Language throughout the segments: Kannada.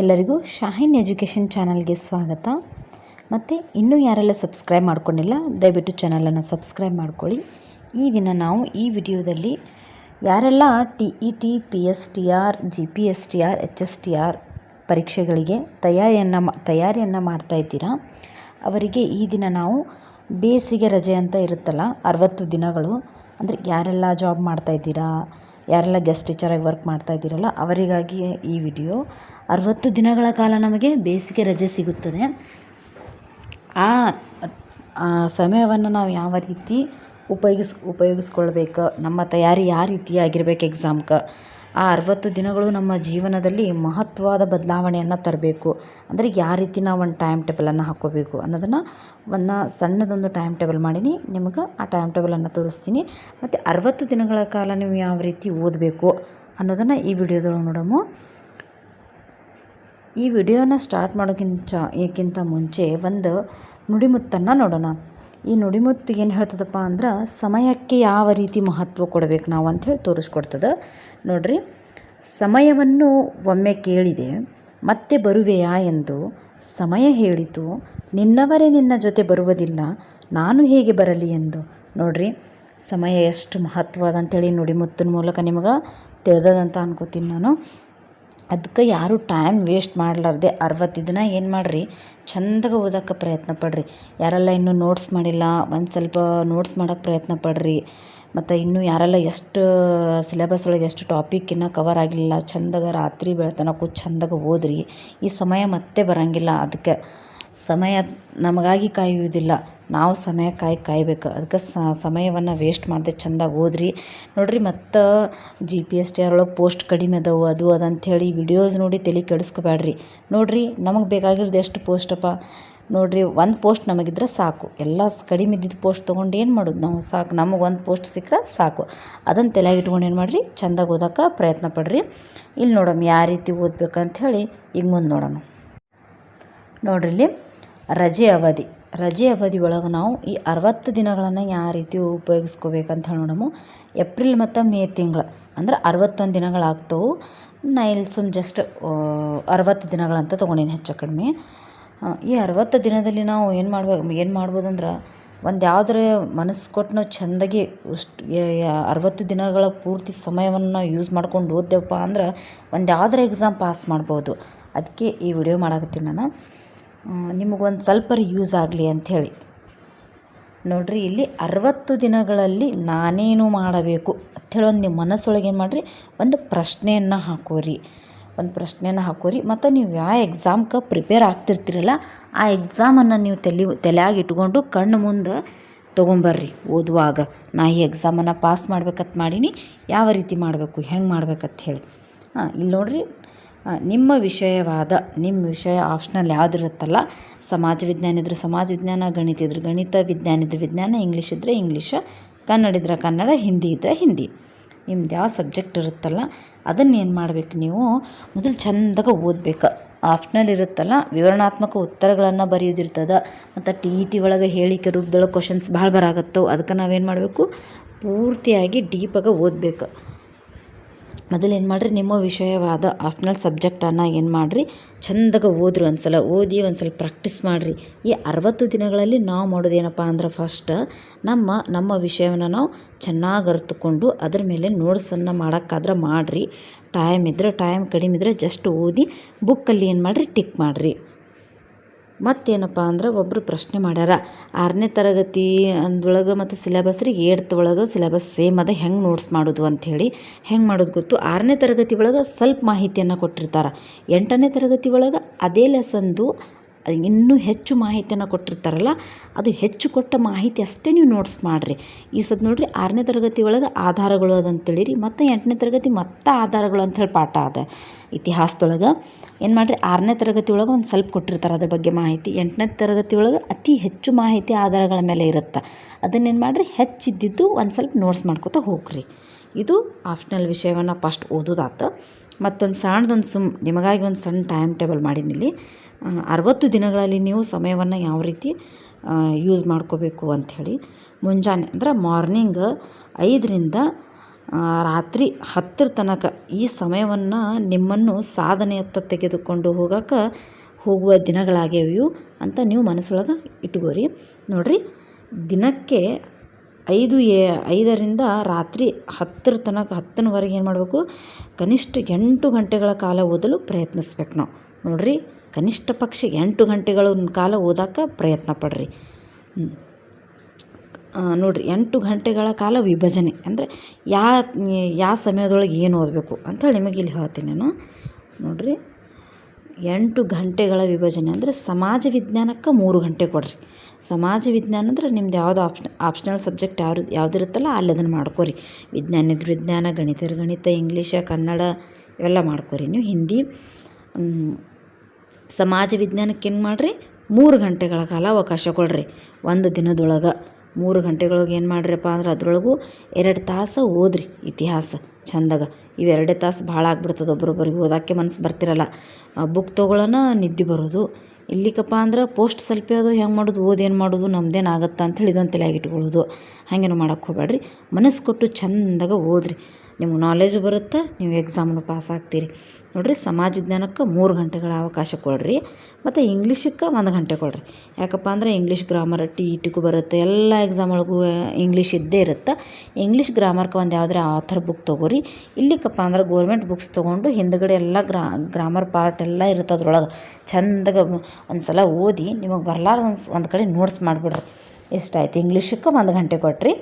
ಎಲ್ಲರಿಗೂ ಶಾಹಿನ್ ಎಜುಕೇಷನ್ ಚಾನಲ್ಗೆ ಸ್ವಾಗತ. ಮತ್ತು ಇನ್ನೂ ಯಾರೆಲ್ಲ ಸಬ್ಸ್ಕ್ರೈಬ್ ಮಾಡ್ಕೊಂಡಿಲ್ಲ, ದಯವಿಟ್ಟು ಚಾನಲನ್ನು ಸಬ್ಸ್ಕ್ರೈಬ್ ಮಾಡ್ಕೊಳ್ಳಿ. ಈ ದಿನ ನಾವು ಈ ವಿಡಿಯೋದಲ್ಲಿ ಯಾರೆಲ್ಲ T E T, P S T R, G P S T R, H S T R ಪರೀಕ್ಷೆಗಳಿಗೆ ತಯಾರಿಯನ್ನು ತಯಾರಿಯನ್ನು ಮಾಡ್ತಾ ಇದ್ದೀರಾ, ಅವರಿಗೆ ಈ ದಿನ ನಾವು ಬೇಸಿಗೆ ರಜೆ ಅಂತ ಇರುತ್ತಲ್ಲ, ಅರವತ್ತು ದಿನಗಳು, ಅಂದರೆ ಯಾರೆಲ್ಲ ಜಾಬ್ ಮಾಡ್ತಾ ಇದ್ದೀರಾ, ಯಾರೆಲ್ಲ ಗೆಸ್ಟ್ ಟೀಚರಾಗಿ ವರ್ಕ್ ಮಾಡ್ತಾ ಇದ್ದೀರಲ್ಲ, ಅವರಿಗಾಗಿ ಈ ವಿಡಿಯೋ ಅರವತ್ತು ದಿನಗಳ ಕಾಲ ನಮಗೆ ಬೇಸಿಗೆ ರಜೆ ಸಿಗುತ್ತದೆ. ಆ ಸಮಯವನ್ನು ನಾವು ಯಾವ ರೀತಿ ಉಪಯೋಗಿಸ್, ಉಪಯೋಗಿಸ್ಕೊಳ್ಬೇಕು, ನಮ್ಮ ತಯಾರಿ ಯಾವ ರೀತಿ ಆಗಿರ್ಬೇಕು ಎಕ್ಸಾಮ್ಗೆ ಆ ಅರವತ್ತು ದಿನಗಳು ನಮ್ಮ ಜೀವನದಲ್ಲಿ ಮಹತ್ವದ ಬದಲಾವಣೆಯನ್ನು ತರಬೇಕು. ಅಂದರೆ ಯಾವ ರೀತಿ ನಾವು ಒಂದು ಟೈಮ್ ಟೇಬಲನ್ನು ಹಾಕ್ಕೋಬೇಕು ಅನ್ನೋದನ್ನು ಒಂದು ಸಣ್ಣದೊಂದು ಟೈಮ್ ಟೇಬಲ್ ಮಾಡೀನಿ, ನಿಮ್ಗೆ ಆ ಟೈಮ್ ಟೇಬಲನ್ನು ತೋರಿಸ್ತೀನಿ. ಮತ್ತು ಅರವತ್ತು ದಿನಗಳ ಕಾಲ ನೀವು ಯಾವ ರೀತಿ ಓದಬೇಕು ಅನ್ನೋದನ್ನು ಈ ವಿಡಿಯೋದೊಳಗೆ ನೋಡೋಮು. ಈ ವಿಡಿಯೋನ ಸ್ಟಾರ್ಟ್ ಮಾಡೋಕ್ಕಿಂತ, ಏಕ್ಕಿಂತ ಮುಂಚೆ ಒಂದು ನುಡಿಮುತ್ತನ್ನು ನೋಡೋಣ. ಈ ನುಡಿಮುತ್ತು ಏನು ಹೇಳ್ತದಪ್ಪ ಅಂದ್ರೆ, ಸಮಯಕ್ಕೆ ಯಾವ ರೀತಿ ಮಹತ್ವ ಕೊಡಬೇಕು ನಾವು ಅಂಥೇಳಿ ತೋರಿಸ್ಕೊಡ್ತದೆ. ನೋಡ್ರಿ, ಸಮಯವನ್ನು ಒಮ್ಮೆ ಕೇಳಿದೆ, ಮತ್ತೆ ಬರುವೆಯಾ ಎಂದು ಸಮಯ ಹೇಳಿತು, ನಿನ್ನವರೇ ನಿನ್ನ ಜೊತೆ ಬರುವುದಿಲ್ಲ, ನಾನು ಹೇಗೆ ಬರಲಿ ಎಂದು. ನೋಡ್ರಿ, ಸಮಯ ಎಷ್ಟು ಮಹತ್ವ ಅದಂತೇಳಿ ನುಡಿಮುತ್ತಿನ ಮೂಲಕ ನಿಮಗೆ ತಿಳಿದದಂತ ಅನ್ಕೋತೀನಿ ನಾನು. ಅದಕ್ಕೆ ಯಾರು ಟೈಮ್ ವೇಸ್ಟ್ ಮಾಡಲಾರ್ದೆ ಅರವತ್ತು ದಿನ ಏನು ಮಾಡಿರಿ? ಚಂದಗೆ ಓದೋಕ್ಕೆ ಪ್ರಯತ್ನ ಪಡ್ರಿ. ಯಾರೆಲ್ಲ ಇನ್ನೂ ನೋಟ್ಸ್ ಮಾಡಿಲ್ಲ, ಒಂದು ಸ್ವಲ್ಪ ನೋಟ್ಸ್ ಮಾಡೋಕ್ಕೆ ಪ್ರಯತ್ನ ಪಡ್ರಿ. ಮತ್ತು ಇನ್ನೂ ಯಾರೆಲ್ಲ ಎಷ್ಟು ಸಿಲೆಬಸ್ ಒಳಗೆ ಎಷ್ಟು ಟಾಪಿಕ್ ಇನ್ನೂ ಕವರ್ ಆಗಿಲ್ಲ, ಚಂದಗೆ ರಾತ್ರಿ ಬೆಳತನ ಕೂತ್ ಚಂದಗೆ ಓದ್ರಿ. ಈ ಸಮಯ ಮತ್ತೆ ಬರೋಂಗಿಲ್ಲ ಅದಕ್ಕೆ. ಸಮಯ ನಮಗಾಗಿ ಕಾಯುವುದಿಲ್ಲ. ನಾವು ಸಮಯಕ್ಕಾಗಿ ಕಾಯ್ಬೇಕು. ಅದಕ್ಕೆ ಸಮಯವನ್ನು ವೇಸ್ಟ್ ಮಾಡದೆ ಚಂದಾಗಿ ಓದ್ರಿ. ನೋಡಿರಿ ಮತ್ತು G P S T post ಕಡಿಮೆ ಅದಾವು, ಅದು ಅದಂಥೇಳಿ ವಿಡಿಯೋಸ್ ನೋಡಿ ತಲೆ ಕೆಡಿಸ್ಕೋಬೇಡ್ರಿ ನೋಡಿರಿ ನಮಗೆ ಬೇಕಾಗಿರೋದು ಎಷ್ಟು ಪೋಸ್ಟಪ್ಪ ನೋಡಿರಿ ಒಂದು ಪೋಸ್ಟ್ ನಮಗಿದ್ರೆ ಸಾಕು. ಎಲ್ಲ ಕಡಿಮೆ ಇದ್ದಿದ್ದು ಪೋಸ್ಟ್ ತೊಗೊಂಡು ಏನು ಮಾಡೋದು ನಾವು? ಸಾಕು. ನಮಗೆ ಒಂದು ಪೋಸ್ಟ್ ಸಿಕ್ಕರೆ ಸಾಕು. ಅದನ್ನು ತಲೆಯಾಗಿ ಇಟ್ಕೊಂಡು ಏನು ಮಾಡಿರಿ? ಚಂದಾಗಿ ಓದೋಕೆ ಪ್ರಯತ್ನ ಪಡ್ರಿ. ಇಲ್ಲಿ ನೋಡೋಣ ಯಾವ ರೀತಿ ಓದಬೇಕಂಥೇಳಿ ಈಗ ಮುಂದೆ ನೋಡೋಣ. ನೋಡ್ರಿ ಇಲ್ಲಿ. ರಜೆ ಅವಧಿ. ರಜೆ ಅವಧಿ ಒಳಗೆ ನಾವು ಈ ಅರವತ್ತು ದಿನಗಳನ್ನು ಯಾವ ರೀತಿ ಉಪಯೋಗಿಸ್ಕೋಬೇಕಂತ ಹೇಳಿ ನೋಡಮು ಏಪ್ರಿಲ್ ಮತ್ತು ಮೇ ತಿಂಗಳು ಅಂದ್ರೆ ಅರವತ್ತೊಂದು ದಿನಗಳಾಗ್ತವೆ ನಾ ಇಲ್ಲಿ ಸುಮ್ ಜಸ್ಟ್ ಅರವತ್ತು ದಿನಗಳಂತ ತೊಗೊಂಡೀನಿ ಹೆಚ್ಚು ಕಡಿಮೆ. ಈ ಅರವತ್ತು ದಿನದಲ್ಲಿ ನಾವು ಏನು ಮಾಡ್ಬೇಕು ಏನು ಮಾಡ್ಬೋದಂದ್ರೆ ಒಂದು ಯಾವುದ್ರ ಮನಸ್ಸು ಕೊಟ್ಟು ನಾವು ಚೆಂದಾಗಿ ಅಷ್ಟು ಅರವತ್ತು ದಿನಗಳ ಪೂರ್ತಿ ಸಮಯವನ್ನು ನಾವು ಯೂಸ್ ಮಾಡ್ಕೊಂಡು ಓದ್ದೇವಪ್ಪ ಅಂದ್ರೆ ಒಂದು ಯಾವ್ದಾರ ಎಕ್ಸಾಮ್ ಪಾಸ್ ಮಾಡ್ಬೋದು. ಅದಕ್ಕೆ ಈ ವಿಡಿಯೋ ಮಾಡಾಕತ್ತೀನಿ ನಾನು. ನಿಮಗೊಂದು ಸ್ವಲ್ಪ ಯೂಸ್ ಆಗಲಿ ಅಂಥೇಳಿ. ನೋಡಿರಿ, ಇಲ್ಲಿ ಅರವತ್ತು ದಿನಗಳಲ್ಲಿ ನಾನೇನು ಮಾಡಬೇಕು? ಅಂಥೇಳಿ ಒಂದು ನಿಮ್ಮ ಮನಸ್ಸೊಳಗೆ ಏನು ಮಾಡಿರಿ? ಒಂದು ಪ್ರಶ್ನೆಯನ್ನು ಹಾಕೋರಿ. ಒಂದು ಪ್ರಶ್ನೆಯನ್ನು ಹಾಕೋರಿ. ಮತ್ತು ನೀವು ಯಾವ ಎಕ್ಸಾಮ್ಗೆ ಪ್ರಿಪೇರ್ ಆಗ್ತಿರ್ತೀರಲ್ಲ, ಆ ಎಕ್ಸಾಮನ್ನು ನೀವು ತಲೆ, ತಲೆಯಾಗ ಇಟ್ಕೊಂಡು ಕಣ್ಣು ಮುಂದೆ ತೊಗೊಂಬರ್ರಿ ಓದುವಾಗ. ನಾ ಈ ಎಕ್ಸಾಮನ್ನು ಪಾಸ್ ಮಾಡ್ಬೇಕಂತ ಮಾಡೀನಿ, ಯಾವ ರೀತಿ ಮಾಡಬೇಕು, ಹೆಂಗೆ ಮಾಡ್ಬೇಕಂತ ಹೇಳಿ. ಹಾಂ ಇಲ್ಲಿ ನೋಡಿರಿ ನಿಮ್ಮ ವಿಷಯವಾದ ನಿಮ್ಮ ವಿಷಯ ಆಪ್ಷನಲ್ ಯಾವುದಿರುತ್ತಲ್ಲ, ಸಮಾಜ ವಿಜ್ಞಾನ ಇದ್ದರೆ ಸಮಾಜ ವಿಜ್ಞಾನ, ಗಣಿತ ಇದ್ದರೆ ಗಣಿತ, ವಿಜ್ಞಾನ ಇದ್ದರೆ ವಿಜ್ಞಾನ ಇಂಗ್ಲೀಷ್ ಇದ್ದರೆ ಇಂಗ್ಲೀಷ ಕನ್ನಡ ಇದ್ದರೆ ಕನ್ನಡ, ಹಿಂದಿ ಇದ್ದರೆ ಹಿಂದಿ. ನಿಮ್ದು ಯಾವ ಸಬ್ಜೆಕ್ಟ್ ಇರುತ್ತಲ್ಲ, ಅದನ್ನು ಏನು ಮಾಡ್ಬೇಕು ನೀವು? ಮೊದಲು ಚಂದಾಗ ಓದ್ಬೇಕು. ಆಪ್ಷನಲ್ ಇರುತ್ತಲ್ಲ, ವಿವರಣಾತ್ಮಕ ಉತ್ತರಗಳನ್ನು ಬರೆಯೋದಿರ್ತದೆ. ಮತ್ತು ಟಿ ಇ ಟಿ ಒಳಗೆ ಹೇಳಿಕೆ ರೂಪದೊಳಗೆ ಕ್ವಶನ್ಸ್ ಭಾಳ ಬರಾಗತ್ತೋ ಅದಕ್ಕೆ ನಾವೇನು ಮಾಡಬೇಕು? ಪೂರ್ತಿಯಾಗಿ ಡೀಪಾಗಿ ಓದಬೇಕು. ಮೊದಲು ಏನು ಮಾಡಿರಿ, ನಿಮ್ಮ ವಿಷಯವಾದ ಆಪ್ಷನಲ್ ಸಬ್ಜೆಕ್ಟನ್ನು ಏನು ಮಾಡಿರಿ, ಚಂದಾಗ ಓದ್ರಿ ಒಂದು ಸಲ ಓದಿ ಒಂದು ಸಲ ಪ್ರಾಕ್ಟೀಸ್ ಮಾಡಿರಿ. ಈ ಅರವತ್ತು ದಿನಗಳಲ್ಲಿ ನಾವು ಮಾಡೋದು ಏನಪ್ಪ ಅಂದ್ರೆ ಫಸ್ಟ್ ನಮ್ಮ ನಮ್ಮ ವಿಷಯವನ್ನು ನಾವು ಚೆನ್ನಾಗಿ ಅರ್ತುಕೊಂಡು ಅದ್ರ ಮೇಲೆ ನೋಟ್ಸನ್ನು ಮಾಡೋಕ್ಕಾದ್ರೆ ಮಾಡಿರಿ. ಟೈಮ್ ಇದ್ದರೆ ಟೈಮ್ ಕಡಿಮೆ ಇದ್ದರೆ ಜಸ್ಟ್ ಓದಿ ಬುಕ್ಕಲ್ಲಿ ಏನು ಮಾಡಿರಿ ಟಿಕ್ ಮಾಡಿರಿ. ಮತ್ತೇನಪ್ಪ ಅಂದ್ರೆ ಒಬ್ಬರು ಪ್ರಶ್ನೆ ಮಾಡ್ಯಾರ. ಆರನೇ ತರಗತಿ ಅಂದೊಳಗೆ ಮತ್ತು ಸಿಲೆಬಸ್ ರೀ ಏಡ್ತ್ ಒಳಗೆ ಸಿಲೆಬಸ್ ಸೇಮ್ ಅದ, ಹೆಂಗೆ ನೋಟ್ಸ್ ಮಾಡೋದು ಅಂಥೇಳಿ ಹೆಂಗೆ ಮಾಡೋದು ಗೊತ್ತು? ಆರನೇ ತರಗತಿ ಒಳಗೆ ಸ್ವಲ್ಪ ಮಾಹಿತಿಯನ್ನು ಕೊಟ್ಟಿರ್ತಾರೆ. ಎಂಟನೇ ತರಗತಿ ಒಳಗೆ ಅದೇ ಲೆಸನ್ದು ಇನ್ನೂ ಹೆಚ್ಚು ಮಾಹಿತಿಯನ್ನು ಕೊಟ್ಟಿರ್ತಾರಲ್ಲ, ಅದು ಹೆಚ್ಚು ಕೊಟ್ಟ ಮಾಹಿತಿ ಅಷ್ಟೇ ನೀವು ನೋಟ್ಸ್ ಮಾಡಿರಿ. ಈ ಸದ್ ನೋಡಿರಿ, ಆರನೇ ತರಗತಿ ಒಳಗೆ ಆಧಾರಗಳು ಅದಂತೇಳಿರಿ ಮತ್ತು ಎಂಟನೇ ತರಗತಿ ಮತ್ತೆ ಆಧಾರಗಳು ಅಂಥೇಳಿ ಪಾಠ ಅದ. ಇತಿಹಾಸದೊಳಗೆ ಏನು ಮಾಡಿರಿ, ಆರನೇ ತರಗತಿ ಒಳಗೆ ಒಂದು ಸ್ವಲ್ಪ ಕೊಟ್ಟಿರ್ತಾರೆ ಅದ್ರ ಬಗ್ಗೆ ಮಾಹಿತಿ. ಎಂಟನೇ ತರಗತಿ ಒಳಗೆ ಅತಿ ಹೆಚ್ಚು ಮಾಹಿತಿ ಆಧಾರಗಳ ಮೇಲೆ ಇರುತ್ತೆ. ಅದನ್ನೇನು ಮಾಡಿರಿ, ಹೆಚ್ಚಿದ್ದಿದ್ದು ಒಂದು ಸ್ವಲ್ಪ ನೋಟ್ಸ್ ಮಾಡ್ಕೊತ ಹೋಗ್ರಿ. ಇದು ಆಪ್ಷನಲ್ ವಿಷಯವನ್ನು ಫಸ್ಟ್ ಓದೋದಾತು. ಮತ್ತೊಂದು ಸಣ್ಣದೊಂದು ಸುಮ್, ನಿಮಗಾಗಿ ಒಂದು ಸಣ್ಣ ಟೈಮ್ ಟೇಬಲ್ ಮಾಡೀನಿ ಅರವತ್ತು ದಿನಗಳಲ್ಲಿ ನೀವು ಸಮಯವನ್ನು ಯಾವ ರೀತಿ ಯೂಸ್ ಮಾಡ್ಕೋಬೇಕು ಅಂಥೇಳಿ ಮುಂಜಾನೆ ಅಂದ್ರೆ ಮಾರ್ನಿಂಗ್ ಐದರಿಂದ ರಾತ್ರಿ ಹತ್ತರ ತನಕ ಈ ಸಮಯವನ್ನು ನಿಮ್ಮನ್ನು ಸಾಧನೆಯತ್ತ ತೆಗೆದುಕೊಂಡು ಹೋಗೋಕೆ ಹೋಗುವ ದಿನಗಳಾಗ್ಯಾವ ಇವು ಅಂತ ನೀವು ಮನಸ್ಸೊಳಗೆ ಇಟ್ಕೋರಿ. ನೋಡಿರಿ, ದಿನಕ್ಕೆ ಐದು ಎ, ಐದರಿಂದ ರಾತ್ರಿ ಹತ್ತರ ತನಕ ಹತ್ತನವರೆಗೆ ಏನು ಮಾಡಬೇಕು? ಕನಿಷ್ಠ ಎಂಟು ಗಂಟೆಗಳ ಕಾಲ ಓದಲು ಪ್ರಯತ್ನಿಸ್ಬೇಕು ನಾವು. ನೋಡಿರಿ ಕನಿಷ್ಠ ಪಕ್ಷ ಎಂಟು ಗಂಟೆಗಳ ಕಾಲ ಓದೋಕೆ ಪ್ರಯತ್ನ ಪಡ್ರಿ. ನೋಡಿರಿ, ಎಂಟು ಗಂಟೆಗಳ ಕಾಲ ವಿಭಜನೆ. ಅಂದರೆ ಯಾ ಯಾವ ಸಮಯದೊಳಗೆ ಏನು ಓದಬೇಕು ಅಂಥೇಳಿ ನಿಮಗೆ ಇಲ್ಲಿ ಹೇಳ್ತೀನಿ ನಾನು. ನೋಡಿರಿ, ಎಂಟು ಗಂಟೆಗಳ ವಿಭಜನೆ ಅಂದರೆ ಸಮಾಜ ವಿಜ್ಞಾನಕ್ಕೆ ಮೂರು ಗಂಟೆ ಕೊಡಿರಿ. ಸಮಾಜ ವಿಜ್ಞಾನ ಅಂದರೆ ನಿಮ್ದು ಯಾವುದು ಆಪ್ಷನ್ ಆಪ್ಷನಲ್ ಸಬ್ಜೆಕ್ಟ್ ಯಾವ್ದು ಯಾವುದಿರುತ್ತಲ್ಲ ಅಲ್ಲಿ ಅದನ್ನು ಮಾಡ್ಕೊರಿ. ವಿಜ್ಞಾನ ಇದ್ರೆ ವಿಜ್ಞಾನ ಗಣಿತ ಗಣಿತ, ಇಂಗ್ಲೀಷ, ಕನ್ನಡ ಇವೆಲ್ಲ ಮಾಡ್ಕೊರಿ. ನೀವು ಹಿಂದಿ ಸಮಾಜ ವಿಜ್ಞಾನಕ್ಕೆ ಏನು ಮಾಡಿರಿ? ಮೂರು ಗಂಟೆಗಳ ಕಾಲ ಅವಕಾಶ ಕೊಡ್ರಿ. ಒಂದು ದಿನದೊಳಗೆ ಮೂರು ಗಂಟೆಗಳಿಗೆ ಏನು ಮಾಡಿರಪ್ಪ ಅಂದ್ರೆ ಅದರೊಳಗೂ ಎರಡು ತಾಸು ಓದಿರಿ ಇತಿಹಾಸ, ಚಂದಾಗ. ಇವೆರಡೇ ತಾಸು ಭಾಳ ಆಗ್ಬಿಡ್ತದೆ ಒಬ್ಬರೊಬ್ಬರಿಗೆ ಓದೋಕ್ಕೆ ಮನಸ್ಸು ಬರ್ತಿರಲ್ಲ. ಬುಕ್ ತೊಗೊಳ್ಳೋಣ ನಿದ್ದೆ ಬರೋದು. ಇಲ್ಲಿಕಪ್ಪ ಅಂದ್ರೆ ಪೋಸ್ಟ್ ಸ್ವಲ್ಪ ಅದು ಹೆಂಗೆ ಮಾಡೋದು ಓದೇನು ಮಾಡೋದು, ನಮ್ದೇನು ಆಗುತ್ತಾ ಅಂಥೇಳಿ ಇದೊಂದು ತಲೆಯಾಗ ಇಟ್ಕೊಳ್ಳೋದು. ಹಾಗೇನು ಮಾಡೋಕ್ಕೆ ಹೋಗ್ಬೇಡ್ರಿ ಮನಸ್ಸು ಕೊಟ್ಟು ಚಂದಾಗ ಓದಿರಿ. ನಿಮ್ಗೆ ನಾಲೆಜು ಬರುತ್ತೆ, ನೀವು ಎಕ್ಸಾಮ್ನು ಪಾಸ್ ಆಗ್ತೀರಿ. ನೋಡಿರಿ, ಸಮಾಜ ವಿಜ್ಞಾನಕ್ಕೆ ಮೂರು ಗಂಟೆಗಳ ಅವಕಾಶ ಕೊಡ್ರಿ, ಮತ್ತು ಇಂಗ್ಲೀಷಕ್ಕೆ ಒಂದು ಗಂಟೆ ಕೊಡಿರಿ. ಯಾಕಪ್ಪ ಅಂದರೆ ಇಂಗ್ಲೀಷ್ ಗ್ರಾಮರ್ ಟಿ ಇ ಬರುತ್ತೆ, ಎಲ್ಲ ಎಕ್ಸಾಮ್ ಒಳಗೂ ಇಂಗ್ಲೀಷ್ ಇದ್ದೇ ಇರುತ್ತೆ. ಇಂಗ್ಲೀಷ್ ಗ್ರಾಮರ್ಗೆ ಒಂದು ಯಾವುದೇ ಆಥರ್ ಬುಕ್ ತೊಗೋರಿ. ಇಲ್ಲಿಕ್ಕಪ್ಪ ಅಂದ್ರೆ ಗೋರ್ಮೆಂಟ್ ಬುಕ್ಸ್ ತೊಗೊಂಡು ಹಿಂದುಗಡೆ ಎಲ್ಲ ಗ್ರಾಮರ್ ಪಾರ್ಟ್ ಎಲ್ಲ ಇರುತ್ತೆ ಅದ್ರೊಳಗೆ ಚಂದಾಗ ಒಂದು ಸಲ ಓದಿ ನಿಮಗೆ ಬರ್ಲಾರ್ದು ಒಂದು ಒಂದು ಕಡೆ ನೋಟ್ಸ್ ಮಾಡಿಬಿಡ್ರಿ. ಎಷ್ಟಾಯ್ತು ಇಂಗ್ಲೀಷಕ್ಕೆ ಒಂದು ಗಂಟೆ ಕೊಟ್ಟಿರಿ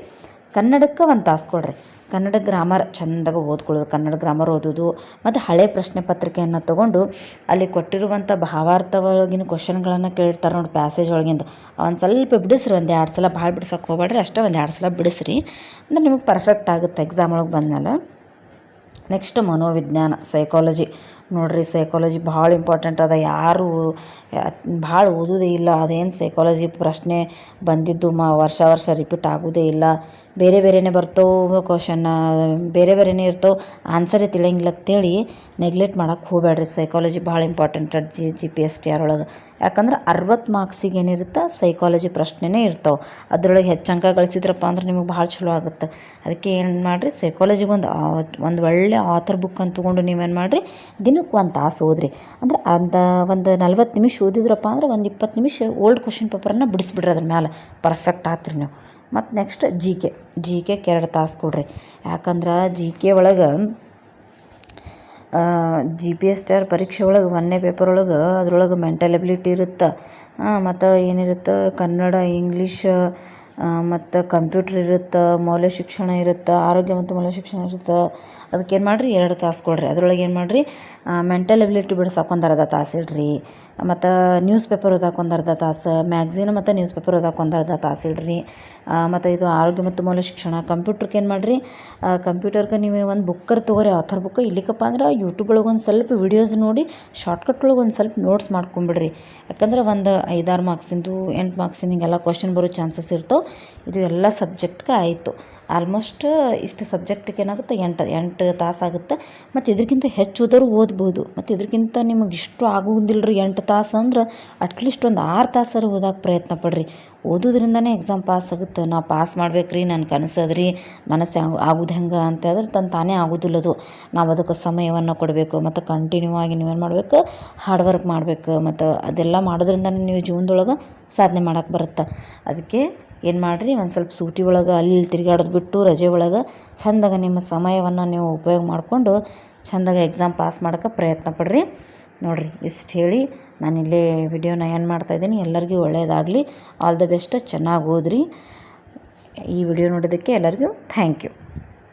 ಕನ್ನಡಕ್ಕೆ ಒಂದು ತಾಸು ಕೊಡಿರಿ. ಕನ್ನಡ ಗ್ರಾಮರ್, ಚೆಂದಾಗ ಓದ್ಕೊಳ್ಳೋದು, ಕನ್ನಡ ಗ್ರಾಮರ್ ಓದೋದು, ಮತ್ತು ಹಳೆ ಪ್ರಶ್ನೆ ಪತ್ರಿಕೆಯನ್ನು ತೊಗೊಂಡು ಅಲ್ಲಿ ಕೊಟ್ಟಿರುವಂಥ ಭಾವಾರ್ಥ ಒಳಗಿನ ಕ್ವಶನ್ಗಳನ್ನು ಕೇಳಿರ್ತಾರೆ ನೋಡಿ ಪ್ಯಾಸೇಜ್ ಒಳಗಿಂದ. ಒಂದು ಸ್ವಲ್ಪ ಬಿಡಿಸ್ರಿ ಒಂದು ಎರಡು ಸಲ, ಭಾಳ ಬಿಡ್ಸಕ್ಕೆ ಹೋಗ್ಬೇಡ್ರಿ ಅಷ್ಟೇ ಒಂದು ಎರಡು ಸಲ ಬಿಡಿಸ್ರಿ, ಅಂದ್ರೆ ನಿಮಗೆ ಪರ್ಫೆಕ್ಟ್ ಆಗುತ್ತೆ ಎಕ್ಸಾಮ್ ಒಳಗೆ ಬಂದಮೇಲೆ ನೆಕ್ಸ್ಟ್ ಮನೋವಿಜ್ಞಾನ ಸೈಕಾಲಜಿ ನೋಡಿರಿ ಸೈಕಾಲಜಿ ಭಾಳ ಇಂಪಾರ್ಟೆಂಟ್ ಅದ. ಯಾರು ಭಾಳ ಓದೋದೇ ಇಲ್ಲ. ಅದೇನು ಸೈಕಾಲಜಿ ಪ್ರಶ್ನೆ ಬಂದಿದ್ದು ಮ, ವರ್ಷ ವರ್ಷ ರಿಪೀಟ್ ಆಗೋದೇ ಇಲ್ಲ. ಬೇರೆ ಬೇರೆಯೇ ಬರ್ತವೆ ಕ್ವಶನ್ನ ಬೇರೆ ಬೇರೆಯೇ ಇರ್ತವೆ. ಆನ್ಸರೇ ತಿಳಿಯಂಗಿಲ್ಲ ಅಂತೇಳಿ ನೆಗ್ಲೆಕ್ಟ್ ಮಾಡಕ್ಕೆ ಹೋಗಬೇಡ್ರಿ ಸೈಕಾಲಜಿ ಭಾಳ important G G P S T R ಒಳಗೆ. ಯಾಕಂದ್ರೆ ಅರವತ್ತು ಮಾರ್ಕ್ಸಿಗೆ ಏನಿರುತ್ತೆ ಸೈಕಾಲಜಿ ಪ್ರಶ್ನೆನೇ ಇರ್ತವೆ. ಅದ್ರೊಳಗೆ ಹೆಚ್ಚು ಅಂಕ ಗಳಿಸಿದ್ರಪ್ಪ ಅಂದ್ರೆ ನಿಮಗೆ ಭಾಳ ಚಲೋ ಆಗುತ್ತೆ. ಅದಕ್ಕೆ ಏನು ಮಾಡಿರಿ ಸೈಕಾಲಜಿಗೆ ಒಂದು ಒಂದು ಒಳ್ಳೆ ಆಥರ್ ಬುಕ್ ಅಂತ ತೊಗೊಂಡು ನೀವೇನು ಮಾಡಿರಿ ದಿನಕ್ಕೆ ಒಂದು ತಾಸು ಓದ್ರಿ ಅಂದ್ರೆ ಅಂತ ಒಂದು ನಲ್ವತ್ತು ನಿಮಿಷ ಓದಿದ್ರಪ್ಪ ಅಂದ್ರೆ ಒಂದು ಇಪ್ಪತ್ತು ನಿಮಿಷ ಓಲ್ಡ್ ಕ್ವಶನ್ ಪೇಪರನ್ನು ಬಿಡಿಸ್ಬಿಡ್ರಿ ಅದ್ರ ಮ್ಯಾಲೆ. ಪರ್ಫೆಕ್ಟ್ ಆತ್ರಿ ನೀವು. ಮತ್ತು next G K G K ಎರಡು ತಾಸು ಕೊಡ್ರಿ. ಯಾಕಂದ್ರೆ ಜಿ ಕೆ ಒಳಗೆ ಜಿ ಪಿ ಎಸ್ ಆರ್ ಪರೀಕ್ಷೆ ಒಳಗೆ ಒಂದನೇ ಪೇಪರ್ ಒಳಗೆ, ಅದ್ರೊಳಗೆ ಮೆಂಟಲ್ ಎಬಿಲಿಟಿ ಇರುತ್ತೆ. ಮತ್ತು ಏನಿರುತ್ತೆ? ಕನ್ನಡ ಇಂಗ್ಲೀಷ್ ಮತ್ತು ಕಂಪ್ಯೂಟ್ರ್ ಇರುತ್ತೆ, ಮೌಲ್ಯ ಶಿಕ್ಷಣ ಇರುತ್ತೆ, ಆರೋಗ್ಯ ಮತ್ತು ಮೌಲ್ಯ ಶಿಕ್ಷಣ ಇರುತ್ತೆ, ಅದಕ್ಕೆ ಏನು ಮಾಡಿರಿ? ಎರಡು ತಾಸು ಕೊಡಿರಿ. ಅದ್ರೊಳಗೆ ಏನು ಮಾಡಿರಿ? ಮೆಂಟಲ್ ಎಬಿಲಿಟಿ ಬಿಡ್ಸಕ್ಕೆ ಒಂದು ಅರ್ಧ ತಾಸು ಇಡಿರಿ. ಮತ್ತು ನ್ಯೂಸ್ ಪೇಪರ್ ಓದಕ್ಕೆ ಒಂದು ಅರ್ಧ ತಾಸು ಮ್ಯಾಗ್ಝಿನ್ ಮತ್ತು ನ್ಯೂಸ್ ಪೇಪರ್ ಓದಕ್ಕೆ ಒಂದು ಅರ್ಧ ತಾಸು ಇಡಿರಿ. ಮತ್ತು ಇದು ಆರೋಗ್ಯ ಮತ್ತು ಮೌಲ್ಯ ಶಿಕ್ಷಣ. ಕಂಪ್ಯೂಟ್ರ್ಗೆ ಏನು ಮಾಡಿರಿ? ಕಂಪ್ಯೂಟರ್ಗೆ ನೀವು ಒಂದು ಬುಕ್ಕರ್ ತೊಗೊರಿ ಆಥರ್ ಬುಕ್ ಇಲ್ಲಿಕಪ್ಪ ಅಂದ್ರೆ ಯೂಟ್ಯೂಬ್ ಒಳಗೆ ಒಂದು ಸ್ವಲ್ಪ ವಿಡಿಯೋಸ್ ನೋಡಿ ಶಾರ್ಟ್ಕಟ್ ಒಳಗೆ ಒಂದು ಸ್ವಲ್ಪ ನೋಟ್ಸ್ ಮಾಡ್ಕೊಂಬಿಡ್ರಿ. ಯಾಕಂದ್ರೆ ಒಂದು ಐದಾರು ಮಾರ್ಕ್ಸಿಂದು ಎಂಟು ಮಾರ್ಕ್ಸಿಂದು ಹಿಂಗೆಲ್ಲ ಕ್ವಶನ್ ಬರೋ ಚಾನ್ಸಸ್ ಇರ್ತವೆ. ಇದು ಎಲ್ಲ ಸಬ್ಜೆಕ್ಟ್ಗೆ ಆಯಿತು. ಆಲ್ಮೋಸ್ಟ್ ಇಷ್ಟು ಸಬ್ಜೆಕ್ಟಿಗೆ ಏನಾಗುತ್ತೆ, ಎಂಟು ಎಂಟು ತಾಸು ಆಗುತ್ತೆ. ಮತ್ತು ಇದಕ್ಕಿಂತ ಹೆಚ್ಚು ಓದೋರು ಓದ್ಬೋದು. ಮತ್ತು ಇದಕ್ಕಿಂತ ನಿಮಗೆ ಇಷ್ಟು ಆಗುವುದಿಲ್ಲ ರೀ ಎಂಟು ತಾಸು ಅಂದ್ರೆ ಅಟ್ಲೀಸ್ಟ್ ಒಂದು ಆರು ತಾಸಾರು ಓದೋಕೆ ಪ್ರಯತ್ನ ಪಡ್ರಿ. ಓದೋದ್ರಿಂದನೇ ಎಕ್ಸಾಮ್ ಪಾಸ್ ಆಗುತ್ತೆ. ನಾ ಪಾಸ್ ಮಾಡ್ಬೇಕು ರೀ ನನ್ನ ಕನಸದ್ರಿ ಮನಸ್ಸು ರೀ ಆಗೋದು ಹೆಂಗೆ ಅಂತ ಹೇಳಿದ್ರೆ ತನ್ನ ತಾನೇ ಆಗೋದಿಲ್ಲ ಅದು ನಾವು ಅದಕ್ಕೆ ಸಮಯವನ್ನು ಕೊಡಬೇಕು, ಮತ್ತು ಕಂಟಿನ್ಯೂ ಆಗಿ ನೀವೇನು ಮಾಡಬೇಕು ಹಾರ್ಡ್ ವರ್ಕ್ ಮಾಡಬೇಕು. ಮತ್ತು ಅದೆಲ್ಲ ಮಾಡೋದ್ರಿಂದನೇ ನೀವು ಜೀವನದೊಳಗೆ ಸಾಧನೆ ಮಾಡೋಕ್ಕೆ ಬರುತ್ತೆ. ಅದಕ್ಕೆ ಏನು ಮಾಡಿರಿ? ಒಂದು ಸ್ವಲ್ಪ ಸೂಟಿ ಒಳಗೆ, ಅಲ್ಲಿ ಇಲ್ಲಿ ತಿರ್ಗಾಡೋದು ಬಿಟ್ಟು ರಜೆ ಒಳಗೆ ಚಂದಾಗ ನಿಮ್ಮ ಸಮಯವನ್ನು ನೀವು ಉಪಯೋಗ ಮಾಡಿಕೊಂಡು ಚಂದಾಗ ಎಕ್ಸಾಮ್ ಪಾಸ್ ಮಾಡೋಕೆ ಪ್ರಯತ್ನ ಪಡ್ರಿ. ನೋಡಿರಿ, ಇಷ್ಟು ಹೇಳಿ ನಾನು ಇಲ್ಲೇ ವಿಡಿಯೋನ ಏನು ಮಾಡ್ತಾಯಿದ್ದೀನಿ ಎಲ್ಲರಿಗೂ ಒಳ್ಳೆಯದಾಗಲಿ ಆಲ್ ದ ಬೆಸ್ಟ್ ಚೆನ್ನಾಗಿ ಓದಿರಿ. ಈ ವಿಡಿಯೋ ನೋಡೋದಕ್ಕೆ ಎಲ್ಲರಿಗೂ ಥ್ಯಾಂಕ್ ಯು